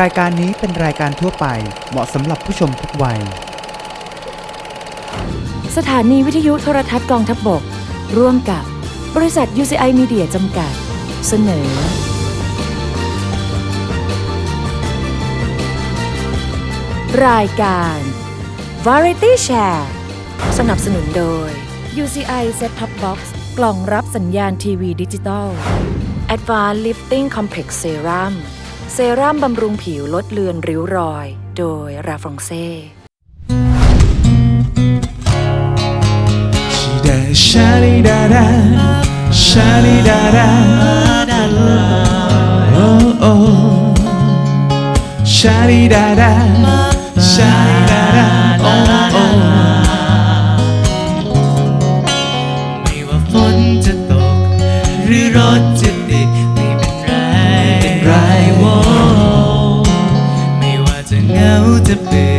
รายการนี้เป็นรายการทั่วไปเหมาะสำหรับผู้ชมทุกวัย สถานีวิทยุโทรทัศน์กองทัพบบก ร่วมกับบริษัท UCI Media จำกัด เสนอ รายการ Variety Share สนับสนุนโดย UCI Set Top Box กล่องรับสัญญาณทีวีดิจิตอล Advanced Lifting Complex Serum เซรั่มบำรุงผิวลดเลือนริ้วรอย โดยราฟรองเซ่ชาลิดาดาโอ้โอชาลิดาดาชาลิดาดาา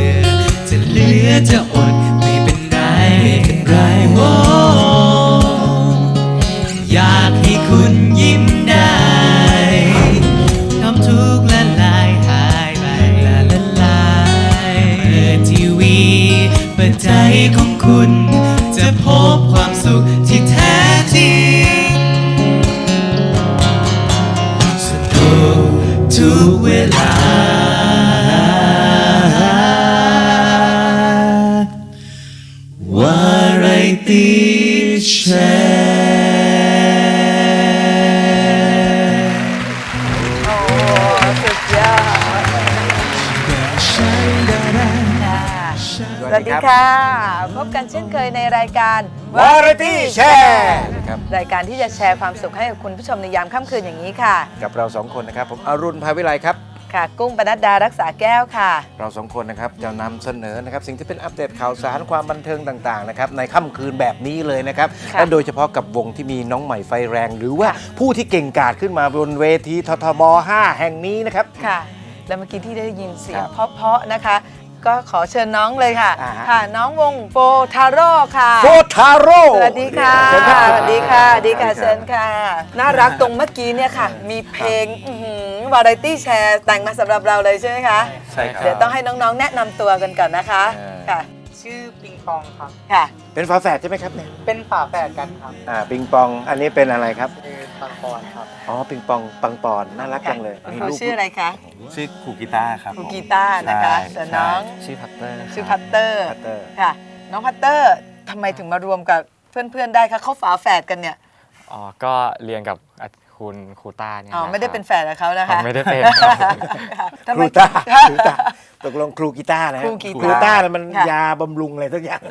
ายการ Variety Share ครับ รายการที่จะแชร์ความสุขให้กับคุณผู้ชมในยามค่ำคืนอย่างนี้ค่ะ กับเราสองคนนะครับ ผมอรุณภาวิไลครับ ค่ะ กุ้งปนัดดารักษาแก้วค่ะ เราสองคนนะครับจะนำเสนอนะครับสิ่งที่เป็นอัปเดตข่าวสารความบันเทิงต่างๆนะครับในค่ำคืนแบบนี้เลยนะครับค่ะและโดยเฉพาะกับวงที่มีน้องใหม่ไฟแรง หรือว่าค่ะ ผู้ที่เก่งกาจขึ้นมาบนเวทีททบ 5 แห่งนี้นะครับ ค่ะ แล้วเมื่อกี้ที่ได้ยินเสียงครับเพราะๆนะคะ ก็ขอเชิญน้องเลยค่ะ อ่าฮะ ค่ะ น้องวงโฟทาโร่ค่ะ โฟทาโร่สวัสดีค่ะเชิญรับสวัสดีค่ะสวัสดีค่ะ เชิญค่ะ น่ารักตรงเมื่อกี้เนี่ยค่ะ มีเพลงวาไรตี้แชร์แต่งมาสำหรับเราเลยใช่ไหมคะ ใช่ครับ เดี๋ยวต้องให้น้องๆ แนะนำตัวกันก่อนนะคะ เออ ค่ะ ชื่อปิงปองครับ ค่ะ เป็นฝาแฝดใช่ไหมครับเนี่ยเป็นฝาแฝดกันครับ อ่าปิงปองอันนี้เป็นอะไรครับคือ ปังปอนครับ อ๋อปิงปองปังปอนน่ารักจังเลยคุณมีครูรูปชื่ออะไรคะชื่อครูกีตาร์ครับครูกีตาร์นะคะใช่ส่วนน้องชื่อพัตเตอร์ชื่อพัตเตอร์พัตเตอร์ค่ะ น้องพัตเตอร์ทำไมถึงมารวมกับเพื่อนๆได้คะเขาฝาแฝดกันเนี่ยอ๋อก็เรียนกับอาคุณครูต้าเนี่ยอ๋อแหละไม่ได้ครับเป็นแฝดกับเขานะคะอ๋อไม่ได้เป็นค่ะทำคไมรูตาครูตา ตกลงครูกีตาร์นะฮะครูกีตาร์ครูตาร์น่ะมันค่ะ ยาบำรุงอะไรทุกอย่าง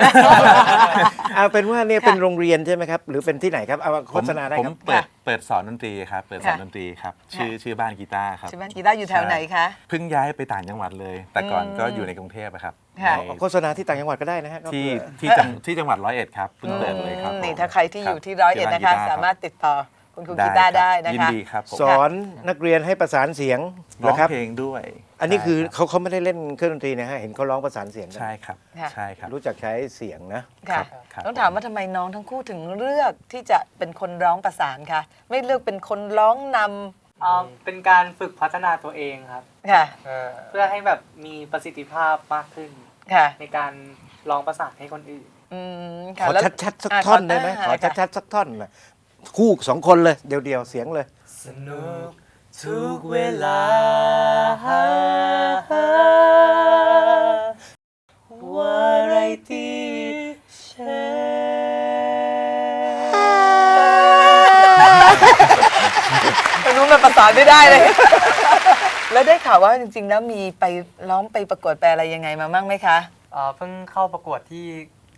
เอาเป็นว่าเนี่ยเป็นโรงเรียนใช่ไหมครับ หรือเป็นที่ไหนครับเอาโฆษณาได้ผมครับเปิดเปิดสอนดนตรีครับ เปิดสอนค่ะ ดนตรีครับ ชื่อชื่อบ้านกีตาร์ครับชื่อบ้านกีตาร์อยู่แถวไหนคะ เพิ่งย้ายไปต่างจังหวัดเลย แต่ก่อนอืมก็อยู่ในกรุงเทพอะครับค่ะ ในโฆษณาที่ต่างจังหวัดก็ได้นะฮะก็ที่เผื่อ ที่จังที่จังหวัดร้อยเอ็ดครับเพิ่งเปิดเลยครับอืมนี่ผมถ้าใครที่อยู่ที่ร้อยเอ็ดที่นะคะบ้กีตสามารถติดต่อ คุณครูได้กีตาร์ได้นะยินคะ ดีครับผมสอนนักเรียนให้ประสานเสียงร้องนะครับ เพลงด้วยอันนี้คือใช่รับเขาเขาไม่ได้เล่นเครื่องดนตรีนะฮะเห็นเขาร้องประสานเสียงกันใช่ครับค่ะ ใช่ครับ รู้จักใช้เสียงนะค่ะครับต้องถามว่าทำไมน้องทั้งคู่ถึงเลือกที่จะเป็นคนร้องประสานคะไม่เลือกเป็นคนร้องนอ่าเป็นการฝึกพัฒนาตัวเองครับำค่ะเพื่อให้แบบมีประสิทธิภาพมากขึ้น ค่ะในการร้องประสานให้คนอื่น อืมขค่ะอแล้วชัดๆสักอะท่อนได้ไหมาขอค่ะชัดๆสักท่อนนะ คู่สองคนเลย เดียวๆเสียงเลย สนุกทุกเวลา วาไรตี้แชร์ไม่รู้มันประสานไม่ได้เลย แล้วได้ข่าวว่าจริง ๆ แล้วมีไปร้องไปประกวดไปอะไรยังไงมาบ้างไหมคะอ่าเพิ่งเข้าประกวดที่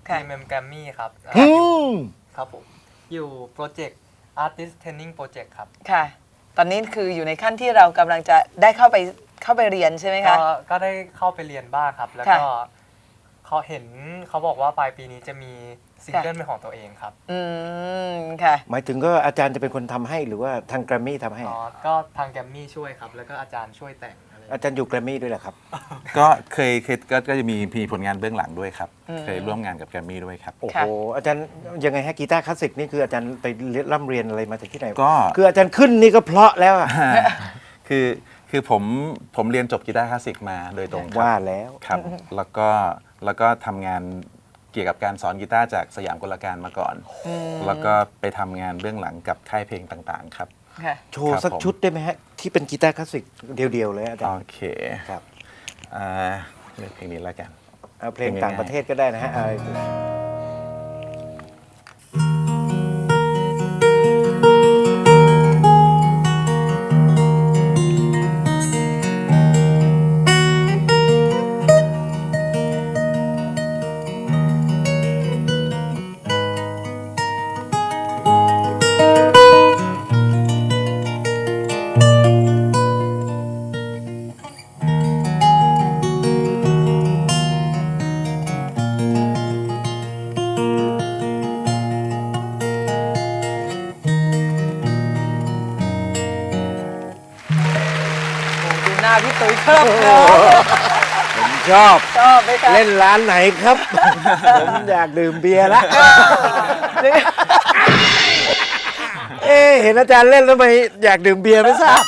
ค่ะ ทีมเมมแกรมมี่ครับอืมครับผม อยู่โปรเจกต์ Artist Training Project ครับค่ะ ตอนนี้คืออยู่ในขั้นที่เรากำลังจะได้เข้าไปเข้าไปเรียนใช่ไหมคะก็ก็ได้เข้าไปเรียนบ้างครับ แล้วก็เขาเห็นเขาบอกว่าปลายปีนี้จะมีซิงเกิลเป็นของตัวเองครับอืมค่ะ หมายถึงก็อาจารย์จะเป็นคนทำให้หรือว่าทางแกรมมี่ทำให้ อ๋อก็ทางแกรมมี่ช่วยครับ แล้วก็อาจารย์ช่วยแต่ง อะไรอาจารย์อยู่แกรมมี่ด้วยเหรอครับ ก็เคยเคยก็ก็จะมีมีผลงานเบื้องหลังด้วยครับ อืม เคยร่วมงานกับแกรมมี่ด้วยครับ โอ้โห อาจารย์ยังไงฮะกีตาร์คลาสสิกนี่คืออาจารย์ไปเรียนร่ำเรียนอะไรมาจากที่ไหน ก็ คืออาจารย์ขึ้นนี่ก็เพราะแล้วอะคือคือคือผมผมเรียนจบกีตาร์คลาสสิกมาโดยตรงครับ ว่าแล้ว ครับ แล้วก็ แล้วก็ทำงานเกี่ยวกับการสอนกีตาร์จากสยามกลการมาก่อน แล้วก็ไปทำงานเบื้องหลังกับค่ายเพลงต่างๆ ครับ ค่ะ โชว์ครับสักผมชุดได้ไหมฮะ ที่เป็นกีตาร์คลาสสิกเดียวๆเลยอาจารโอย์เคครับ อ่าเลือกเพลงนี้แล้วกัน เอาเพลงเป็นไงต่างประเทศก็ได้นะฮะอะ ผมชอบ ชอบไหมคะเล่นร้านไหนครับ ผมอยากดื่มเบียร์ละ เอ๊ะเห็นอาจารย์เล่นแล้วทำไมอยากดื่มเบียร์ไม่ทราบ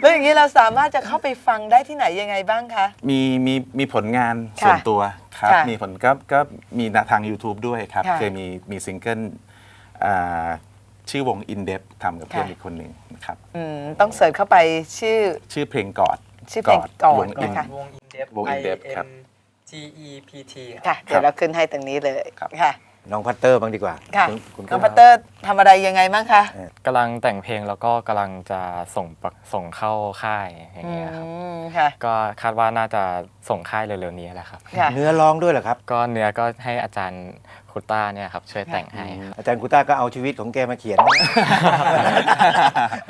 แล้วอย่างนี้เราสามารถจะเข้าไปฟังได้ที่ไหนยังไงบ้างคะ มีมีมีผลงานค่ะส่วนตัวครับ ค่ะมีผลก็ก็มีทาง YouTube ด้วยครับค่ะเคยมีมีซิงเกิลอ่าชื่อวง In Depth ทำกับเพื่อนค่ะ อีกคนหนึ่งนะครับ อืมต้องเสิร์ชเข้าไปชื่อชื่อเพลงกอด ชื่อเพลงกอดวง In นะคะวง in depth วง In Depth I ครับ N G E P T ค่ะ เดี๋ยวเราขึ้นให้ตรงนี้เลยครับ ค่ะ น้องพัตเตอร์บ้างดีกว่าค่ะณคุณน้องพัตเตอร์ทำอะไรยังไงบ้างคะกำลังแต่งเพลงแล้วก็กำลังจะส่งประส่งเข้าค่ายอย่างอืเงี้ยครับมค่ะ ก็คาดว่าน่าจะส่งค่ายเร็วๆนี้แหละครับ ค่ะ เนื้อร้องด้วยเหรอครับ ก็เนื้อก็ให้อาจารย์คุต้าเนี่ยครับช่วยแต่งให้ครับ อาจารย์กุต้าก็เอาชีวิตของแกมาเขียน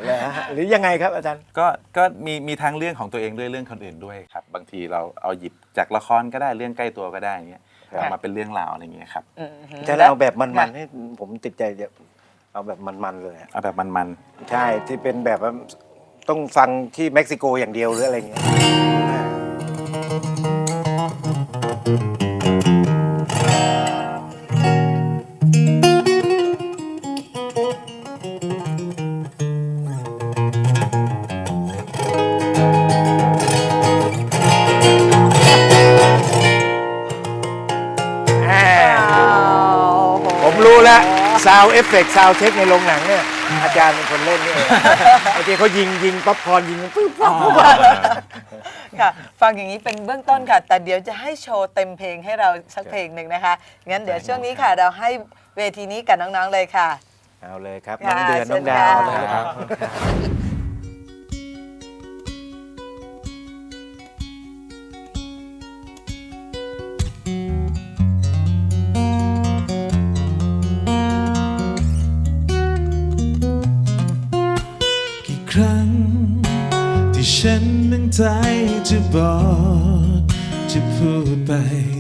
เหรอฮะหรือยังไงครับอาจารย์ ก็ก็มีมีทั้งเรื่องของตัวเองด้วยเรื่องคนอื่นด้วยครับ บางทีเราเอาหยิบจากละครก็ได้เรื่องใกล้ตัวก็ได้อย่างเงี้ย ค่ะเอามาเป็นเรื่องราวอะไรอย่างเงี้ยครับอืมอาจารย์เอาแบบมันๆให้ผมติดใจเดี๋ยวเอาแบบมันๆเลยอะเอาแบบมันใช่ที่เป็นแบบว่าต้องฟังที่เม็กซิโกอย่างเดียวหรืออะไรเงี้ยผ รู้แล้วซาวเอฟเฟกซาวเช็คในโรงหนังเนี่ย อาจารย์เป็นคนเล่นนี่เองบางทีเขายิงยิงป๊อปคอร์นยิงปึ๊บปั๊บปุ๊บปั๊บค่ะ ฟังอย่างนี้เป็นเบื้องต้นค่ะ แต่เดี๋ยวจะให้โชว์เต็มเพลงให้เราสักเพลงหนึ่งนะคะ งั้นเดี๋ยวช่วงนี้ค่ะ เราให้เวทีนี้กับน้องๆเลยค่ะ เอาเลยครับค่ะน้องเดือนเชิน้อญงดาวค่ะเอาเลยครับ ใจจะบอกจะพูดไป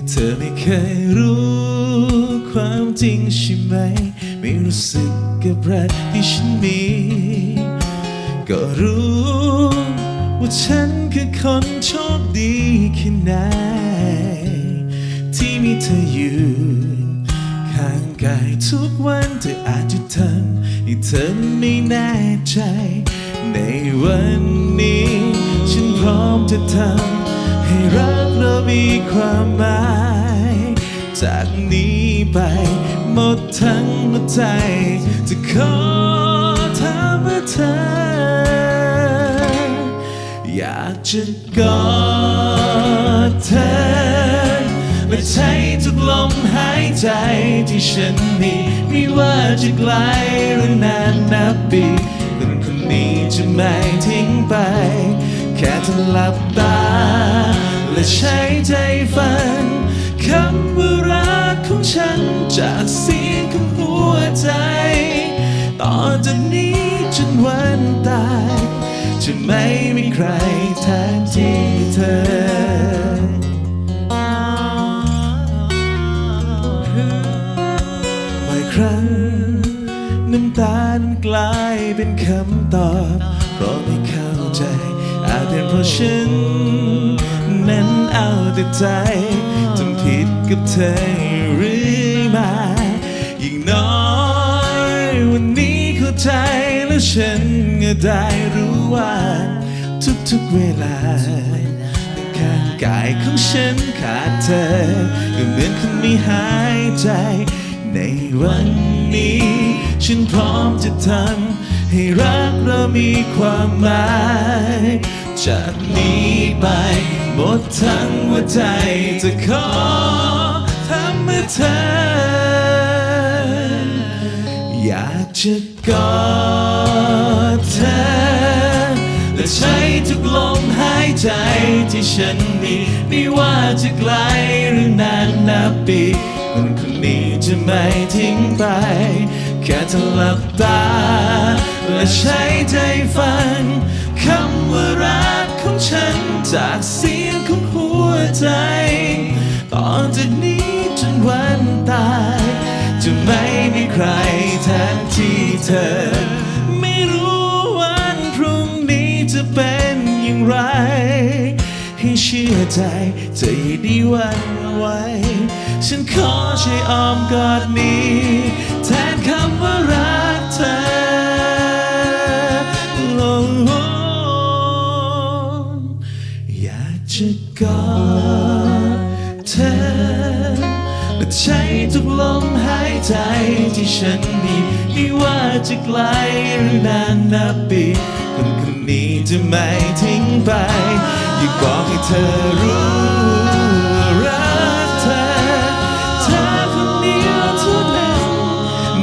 เธอไม่เคยรู้ความจริงใช่ไหม ไม่รู้สึกกับรักที่ฉันมี ก็รู้ว่าฉันคือคนโชคดีแค่ไหน ที่มีเธออยู่ข้างกายทุกวันเธออาจจะทำให้เธอไม่แน่ใจ ในวันนี้ ร้อมจะทำให้รักเรามีความหมาย จากนี้ไปหมดทั้งหัวใจ จะขอถามว่าเธอ อยากจะกอดเธอและใช้ทุกลมหายใจที่ฉันมีไม่ว่าจะไกลหรือนานนับปีคนคนนี้จะไม่ทิ้งไป แค่เธอหลับตา และใช้ใจฟังคำว่ารักของฉันจากเสียงของหัวใจ ต่อจากนี้จนวันตาย จะไม่มีใครแทนที่ ฉัน นั้นเอาแต่ใจทำผิดกับเธอเรื่อมายิ่งน้อยวันนี้เข้าใจแล้วฉันก็ได้รู้ว่า ทุกทุกเวลาข้างกายของฉันขาดเธอก็เหมือนคนไม่หายใจ ในวันนี้ ฉันพร้อมจะทำให้รักเรามีความหมาย จากนี้ไปหมดทั้งหัวใจจะขอทำเมื่อเธอ อยากจะกอดเธอ และใช้ทุกลมหายใจที่ฉันมีไม่ว่าจะไกลหรือนานนับปีคนคนนี้จะไม่ทิ้งไป แค่เธอหลับตา และใช้ใจฟัง คำว่ารักของฉันจากเสียงของหัวใจต่อจากนี้จนวันตาย จะไม่มีใครแทนที่เธอ ไม่รู้วันพรุ่งนี้จะเป็นอย่างไร ให้เชื่อใจจะอย่าได้หวันไหวฉันขอใช้อ้อมกอดนี้ แทนคำว่ารักเธอ กอดเธอและใช้ทุกลมหายใจที่ฉันมีไม่ว่าจะไกลหรือนานนับปีคนคนนี้จะไม่ทิ้งไป อยากบอกให้เธอรู้รักเธอเธอคนเดียวเท่านั้น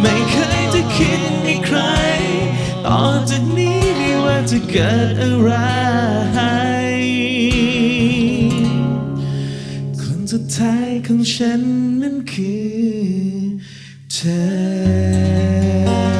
ไม่เคยจะคิดมีใคร ต่อจากนี้ไม่ว่าจะเกิดอะไร สุดท้ายของฉันนั้นคือเธอ